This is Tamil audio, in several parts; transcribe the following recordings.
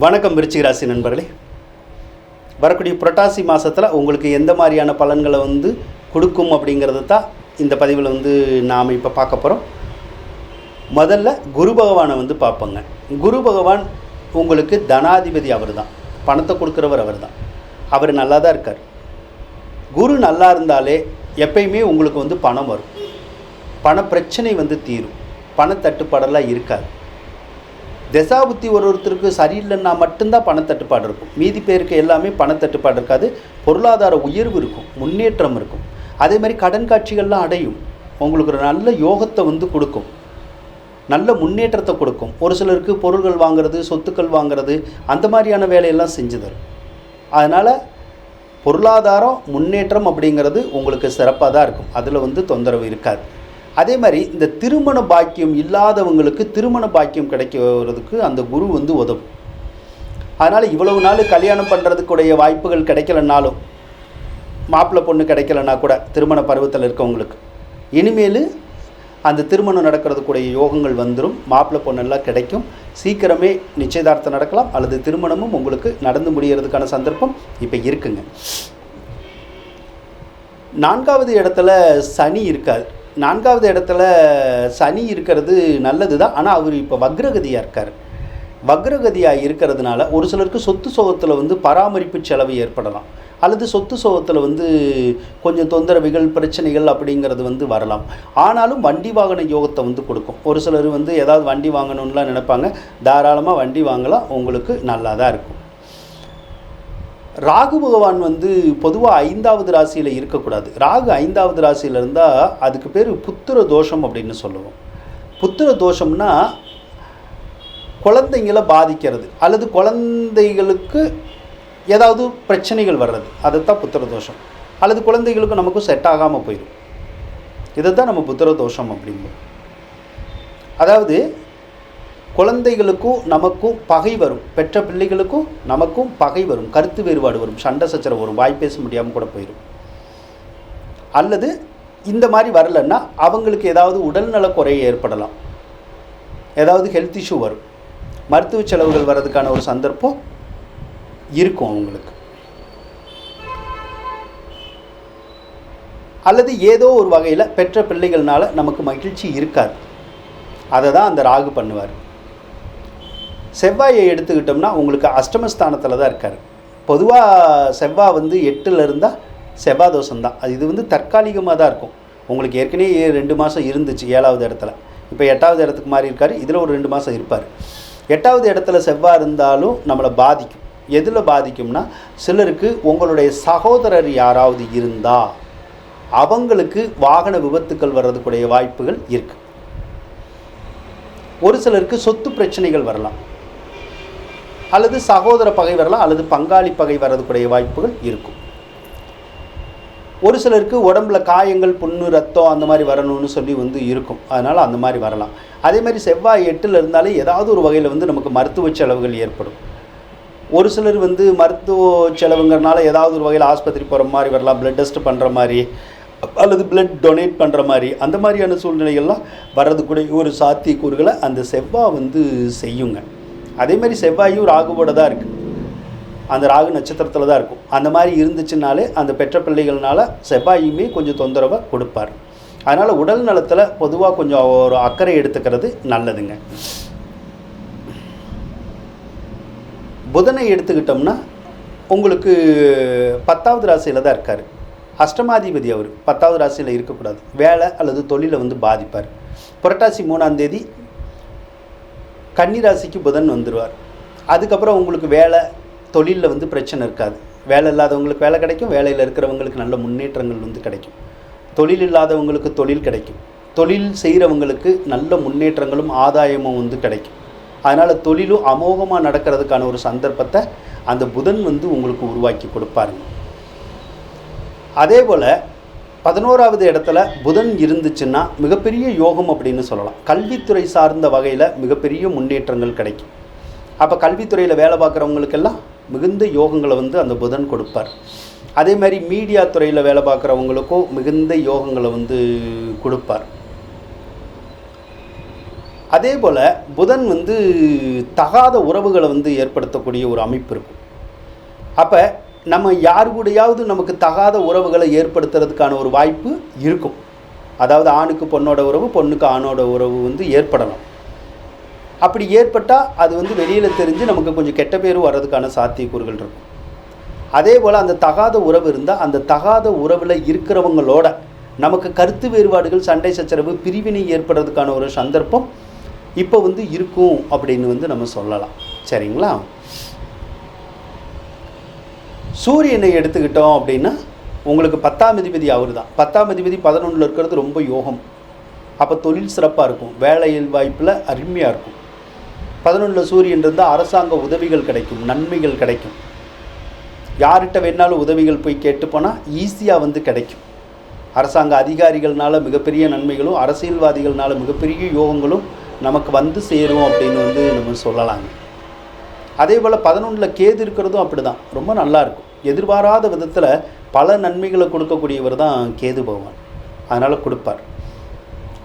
வணக்கம் விருச்சிகராசி நண்பர்களே. வரக்கூடிய புரட்டாசி மாதத்தில் உங்களுக்கு எந்த மாதிரியான பலன்களை வந்து கொடுக்கும் அப்படிங்கிறது தான் இந்த பதிவில் வந்து நாம் இப்போ பார்க்க போகிறோம் முதல்ல குரு பகவானை வந்து பார்ப்போங்க. குரு பகவான் உங்களுக்கு தனாதிபதி அவர் தான் பணத்தை கொடுக்குறவர் அவர் தான் அவர் நல்லா தான் இருக்கார். குரு நல்லா இருந்தாலே எப்பயுமே உங்களுக்கு வந்து பணம் வரும். பண பிரச்சனை வந்து தீரும். பணத்தட்டுப்பாடெல்லாம் இருக்காது. தசாபுத்தி ஒரு ஒருத்தருக்கு சரியில்லைன்னா மட்டும்தான் பணத்தட்டுப்பாடு இருக்கும். மீதி பேருக்கு எல்லாமே பணத்தட்டுப்பாடு இருக்காது. பொருளாதார உயர்வு இருக்கும். முன்னேற்றம் இருக்கும். அதே மாதிரி கடன் காட்சிகள்லாம் அடையும். உங்களுக்கு ஒரு நல்ல யோகத்தை வந்து கொடுக்கும். நல்ல முன்னேற்றத்தை கொடுக்கும். ஒரு சிலருக்கு பொருள்கள் வாங்குறது சொத்துக்கள் வாங்குறது அந்த மாதிரியான வேலையெல்லாம் செஞ்சு தரும். அதனால் பொருளாதாரம் முன்னேற்றம் அப்படிங்கிறது உங்களுக்கு சிறப்பாக தான் இருக்கும். அதில் வந்து தொந்தரவு இருக்காது. அதே மாதிரி இந்த திருமண பாக்கியம் இல்லாதவங்களுக்கு திருமண பாக்கியம் கிடைக்கிறதுக்கு அந்த குரு வந்து உதவும். அதனால் இவ்வளவு நாள் கல்யாணம் பண்ணுறதுக்குடைய வாய்ப்புகள் கிடைக்கலனாலும் மாப்பிள்ளை பொண்ணு கிடைக்கலனா கூட திருமண பருவத்தில் இருக்கவங்களுக்கு இனிமேல் அந்த திருமணம் நடக்கிறதுக்குடைய யோகங்கள் வந்துடும் மாப்பிள்ளை பொண்ணெல்லாம் கிடைக்கும். சீக்கிரமே நிச்சயதார்த்தம் நடக்கலாம் அல்லது திருமணமும் உங்களுக்கு நடந்து முடிகிறதுக்கான சந்தர்ப்பம் இப்போ இருக்குங்க. நான்காவது இடத்துல சனி இருக்காது நான்காவது இடத்துல சனி இருக்கிறது நல்லது தான் ஆனால் அவர் இப்போ வக்ரகதியாக இருக்கார். வக்ரகதியாக இருக்கிறதுனால ஒரு சிலருக்கு சொத்து சோகத்தில் வந்து பராமரிப்பு செலவு ஏற்படலாம். அல்லது சொத்து சோகத்தில் வந்து கொஞ்சம் தொந்தரவுகள் பிரச்சனைகள் அப்படிங்கிறது வந்து வரலாம். ஆனாலும் வண்டி வாகன யோகத்தை வந்து கொடுக்கும். ஒரு சிலர் வந்து ஏதாவது வண்டி வாங்கணும்லாம் நினைப்பாங்க. தாராளமாக வண்டி வாங்கலாம். உங்களுக்கு நல்லா தான் இருக்கும். ராகு பகவான் வந்து பொதுவாக ஐந்தாவது ராசியில் இருக்கக்கூடாது. ராகு ஐந்தாவது ராசியில் இருந்தால் அதுக்கு பேர் புத்திர தோஷம் அப்படின்னு சொல்லுவோம். புத்திர தோஷம்னா குழந்தைங்களை பாதிக்கிறது அல்லது குழந்தைகளுக்கு ஏதாவது பிரச்சனைகள் வர்றது. அதைத்தான் புத்திர தோஷம். அல்லது குழந்தைகளுக்கு நமக்கும் செட் ஆகாமல் போயிடும் இதை தான் நம்ம புத்திர தோஷம் அப்படிம்போம். அதாவது குழந்தைகளுக்கும் நமக்கும் பகை வரும். பெற்ற பிள்ளைகளுக்கும் நமக்கும் பகை வரும். கருத்து வேறுபாடு வரும். சண்டை சச்சரவு வரும். வாய் பேச முடியாமல் கூட போயிடும் அல்லது இந்த மாதிரி வரலன்னா அவங்களுக்கு ஏதாவது உடல்நல குறை ஏற்படலாம். ஏதாவது ஹெல்த் இஷ்யூ வரும். மருத்துவ செலவுகள் வர்றதுக்கான ஒரு சந்தர்ப்பம் இருக்கும் அவங்களுக்கு. அல்லது ஏதோ ஒரு வகையில் பெற்ற பிள்ளைகள்னால நமக்கு மகிழ்ச்சி இருக்காது. அதை தான் அந்த ராகு பண்ணுவார். செவ்வாயை எடுத்துக்கிட்டோம்னா உங்களுக்கு அஷ்டமஸ்தானத்தில் தான் இருக்கார். பொதுவாக செவ்வாய் வந்து எட்டில் இருந்தால் செவ்வாய் தோஷம் தான் அது இது வந்து தற்காலிகமாக தான் இருக்கும். உங்களுக்கு ஏற்கனவே ரெண்டு மாதம் இருந்துச்சு ஏழாவது இடத்துல. இப்போ எட்டாவது இடத்துக்கு மாறி இருக்கார். இதில் ஒரு ரெண்டு மாதம் இருப்பார். எட்டாவது இடத்துல செவ்வாய் இருந்தாலும் நம்மளை பாதிக்கும். எதில் பாதிக்கும்னா சிலருக்கு உங்களுடைய சகோதரர் யாராவது இருந்தால் அவங்களுக்கு வாகன விபத்துக்கள் வர்றதுக்குடைய வாய்ப்புகள் இருக்குது ஒரு சிலருக்கு சொத்து பிரச்சனைகள் வரலாம். அல்லது சகோதர பகை வரலாம் அல்லது பங்காளி பகை வர்றதுக்குடைய வாய்ப்புகள் இருக்கும். ஒரு சிலருக்கு உடம்புல காயங்கள் புண்ணு ரத்தம் அந்த மாதிரி வரணும்னு சொல்லி வந்து இருக்கும். அதனால் அந்த மாதிரி வரலாம். அதே மாதிரி செவ்வாய் எட்டில் இருந்தாலே ஏதாவது ஒரு வகையில் வந்து நமக்கு மருத்துவ செலவுகள் ஏற்படும். ஒரு சிலர் வந்து மருத்துவ செலவுங்கிறனால ஏதாவது ஒரு வகையில் ஆஸ்பத்திரி போகிற மாதிரி வரலாம் பிளட் டெஸ்ட் பண்ணுற மாதிரி அல்லது பிளட் டொனேட் பண்ணுற மாதிரி அந்த மாதிரியான சூழ்நிலைகள்லாம் வர்றதுக்குடைய ஒரு சாத்தியக்கூறுகளை அந்த செவ்வாய் வந்து செய்யுங்க. அதே மாதிரி செவ்வாயும் ராகுவோட தான் இருக்குது அந்த ராகு நட்சத்திரத்தில் தான் இருக்கும். அந்த மாதிரி இருந்துச்சுனாலே அந்த பெற்ற பிள்ளைகள்னால செவ்வாயுமே கொஞ்சம் தொந்தரவை கொடுப்பார். அதனால் உடல் நலத்தில் பொதுவாக கொஞ்சம் ஒரு அக்கறை எடுத்துக்கிறது நல்லதுங்க. புதனை எடுத்துக்கிட்டோம்னா உங்களுக்கு பத்தாவது ராசியில் தான் இருக்கார். அஷ்டமாதிபதி அவர் பத்தாவது ராசியில் இருக்கக்கூடாது. வேலை அல்லது தொழிலை வந்து பாதிப்பார். புரட்டாசி மூணாம் தேதி கன்னிராசிக்கு புதன் வந்துடுவார் அதுக்கப்புறம் உங்களுக்கு வேலை தொழிலில் வந்து பிரச்சனை இருக்காது. வேலை இல்லாதவங்களுக்கு வேலை கிடைக்கும் வேலையில் இருக்கிறவங்களுக்கு நல்ல முன்னேற்றங்கள் வந்து கிடைக்கும். தொழில் இல்லாதவங்களுக்கு தொழில் கிடைக்கும். தொழில் செய்கிறவங்களுக்கு நல்ல முன்னேற்றங்களும் ஆதாயமும் வந்து கிடைக்கும். அதனால் தொழிலும் அமோகமாக நடக்கிறதுக்கான ஒரு சந்தர்ப்பத்தை அந்த புதன் வந்து உங்களுக்கு உருவாக்கி கொடுப்பாருங்க. அதே போல் பதினோராவது இடத்துல புதன் இருந்துச்சுன்னா மிகப்பெரிய யோகம் அப்படின்னு சொல்லலாம். கல்வித்துறை சார்ந்த வகையில் மிகப்பெரிய முன்னேற்றங்கள் கிடைக்கும். அப்போ கல்வித்துறையில் வேலை பார்க்குறவங்களுக்கெல்லாம் மிகுந்த யோகங்களை வந்து அந்த புதன் கொடுப்பார். அதே மாதிரி மீடியா துறையில் வேலை பார்க்குறவங்களுக்கும் மிகுந்த யோகங்களை வந்து கொடுப்பார். அதே போல் புதன் வந்து தகாத உறவுகளை வந்து ஏற்படுத்தக்கூடிய ஒரு அமைப்பு இருக்கும். அப்போ நம்ம யார் கூடயாவது நமக்கு தகாத உறவுகளை ஏற்படுத்துறதுக்கான ஒரு வாய்ப்பு இருக்கும். அதாவது ஆணுக்கு பொண்ணோட உறவு பொண்ணுக்கு ஆணோட உறவு வந்து ஏற்படலாம். அப்படி ஏற்பட்டால் அது வந்து வெளியில் தெரிஞ்சு நமக்கு கொஞ்சம் கெட்ட பேர் வர்றதுக்கான சாத்தியக்கூறுகள் இருக்கும். அதே போல் அந்த தகாத உறவு இருந்தால் அந்த தகாத உறவில் இருக்கிறவங்களோட நமக்கு கருத்து வேறுபாடுகள் சண்டை சச்சரவு பிரிவினை ஏற்படுறதுக்கான ஒரு சந்தர்ப்பம் இப்போ வந்து இருக்கும் அப்படின்னு வந்து நம்ம சொல்லலாம். சரிங்களா? சூரியனை எடுத்துக்கிட்டோம் அப்படின்னா உங்களுக்கு பத்தாம் அதிபதி அவர் தான் பத்தாம் அதிபதி பதினொன்றில் இருக்கிறது ரொம்ப யோகம். அப்போ தொழில் சிறப்பாக இருக்கும். வேலையில் வாய்ப்பில் அருமையாக இருக்கும். பதினொன்றில் சூரியன் இருந்தால் அரசாங்க உதவிகள் கிடைக்கும் நன்மைகள் கிடைக்கும். யார்கிட்ட வேணாலும் உதவிகள் போய் கேட்டு போனால் ஈஸியாக வந்து கிடைக்கும். அரசாங்க அதிகாரிகள்னால மிகப்பெரிய நன்மைகளும் அரசியல்வாதிகள்னால மிகப்பெரிய யோகங்களும் நமக்கு வந்து சேரும் அப்படின்னு வந்து நம்ம சொல்லலாங்க. அதே போல் பதினொன்றில் கேது இருக்கிறதும் அப்படி தான் ரொம்ப நல்லாயிருக்கும் எதிர்பாராத விதத்தில் பல நன்மைகளை கொடுக்கக்கூடியவர் தான் கேது பகவான். அதனால் கொடுப்பார்.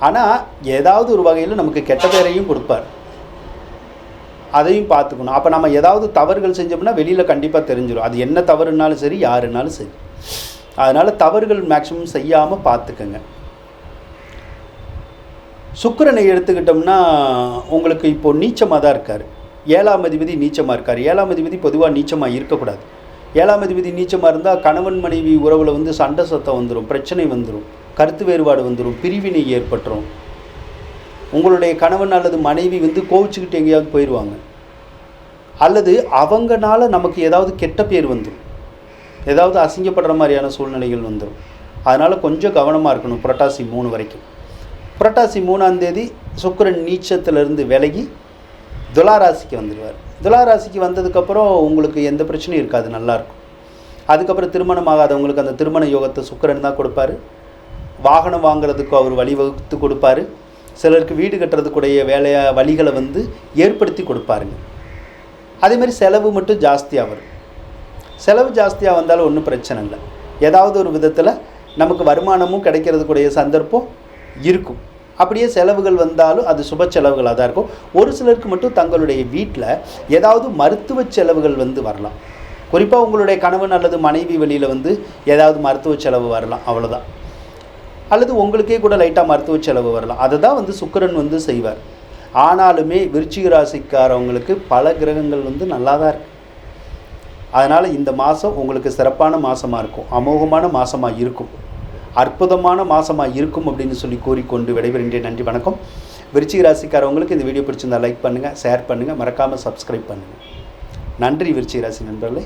ஆனால் ஏதாவது ஒரு வகையில் நமக்கு கெட்ட பேரையும் கொடுப்பார். அதையும் பார்த்துக்கணும். அப்போ நம்ம ஏதாவது தவறுகள் செஞ்சோம்னா வெளியில் கண்டிப்பாக தெரிஞ்சிடும் அது என்ன தவறுனாலும் சரி யாருனாலும் சரி. அதனால் தவறுகள் மேக்ஸிமம் செய்யாமல் பார்த்துக்கங்க. சுக்கரனை எடுத்துக்கிட்டோம்னா உங்களுக்கு இப்போது நீச்சமாக தான் இருக்கார். ஏழாம் அதிபதி நீச்சமாக இருக்கார். ஏழாம் அதிபதி பொதுவாக நீச்சமாக இருக்கக்கூடாது. ஏழாம் அதிபதி நீச்சமாக இருந்தால் கணவன் மனைவி உறவில் வந்து சண்டை சத்தம் வந்துடும் பிரச்சனை வந்துடும் கருத்து வேறுபாடு வந்துடும் பிரிவினை ஏற்பட்டுரும். உங்களுடைய கணவன் அல்லது மனைவி வந்து கோவிச்சுக்கிட்டு எங்கேயாவது போயிடுவாங்க அல்லது அவங்கனால நமக்கு ஏதாவது கெட்ட பேர் வந்துடும் ஏதாவது அசிங்கப்படுற மாதிரியான சூழ்நிலைகள் வந்துடும் அதனால் கொஞ்சம் கவனமாக இருக்கணும் புரட்டாசி மூணு வரைக்கும். புரட்டாசி மூணாம் தேதி சுக்கிரன் நீச்சத்திலிருந்து விலகி துளாராசிக்கு வந்துடுவார் துளாராசிக்கு வந்ததுக்கப்புறம் உங்களுக்கு எந்த பிரச்சனையும் இருக்காது நல்லாயிருக்கும் அதுக்கப்புறம் திருமணம் ஆகாதவங்களுக்கு அந்த திருமண யோகத்தை சுக்கிரன் தான் கொடுப்பாரு. வாகனம் வாங்குறதுக்கு அவர் வழிவகுத்து கொடுப்பாரு. சிலருக்கு வீடு கட்டுறதுக்குடைய வேலையை வழிகளை வந்து ஏற்படுத்தி கொடுப்பாருங்க. அதேமாரி செலவு மட்டும் ஜாஸ்தியாக வரும். செலவு ஜாஸ்தியாக வந்தாலும் ஒன்றும் பிரச்சனை இல்லை. ஏதாவது ஒரு விதத்தில் நமக்கு வருமானமும் கிடைக்கிறதுக்குடைய சந்தர்ப்பம் இருக்கும். அப்படியே செலவுகள் வந்தாலும் அது சுப செலவுகளாக தான் இருக்கும். ஒரு சிலருக்கு மட்டும் தங்களுடைய வீட்டில் ஏதாவது மருத்துவ செலவுகள் வந்து வரலாம். குறிப்பாக உங்களுடைய கணவன் அல்லது மனைவி வெளியில் வந்து ஏதாவது மருத்துவ செலவு வரலாம் அவ்வளோதான் அல்லது உங்களுக்கே கூட லைட்டாக மருத்துவ செலவு வரலாம். அதை தான் வந்து சுக்கரன் வந்து செய்வார். ஆனாலுமே விருச்சிக ராசிக்காரவங்களுக்கு பல கிரகங்கள் வந்து நல்லா தான் இருக்குது அதனால் இந்த மாதம் உங்களுக்கு சிறப்பான மாதமாக இருக்கும். அமோகமான மாதமாக இருக்கும். அற்புதமான மாதமாக இருக்கும் அப்படின்னு சொல்லி கூறிக்கொண்டு விடைபெறுகின்றேன். நன்றி வணக்கம். விருச்சிக ராசிக்காரவங்களுக்கு இந்த வீடியோ பிடிச்சிருந்தா லைக் பண்ணுங்கள் ஷேர் பண்ணுங்கள் மறக்காமல் சப்ஸ்கிரைப் பண்ணுங்கள் நன்றி விருச்சிக ராசி நண்பர்களே.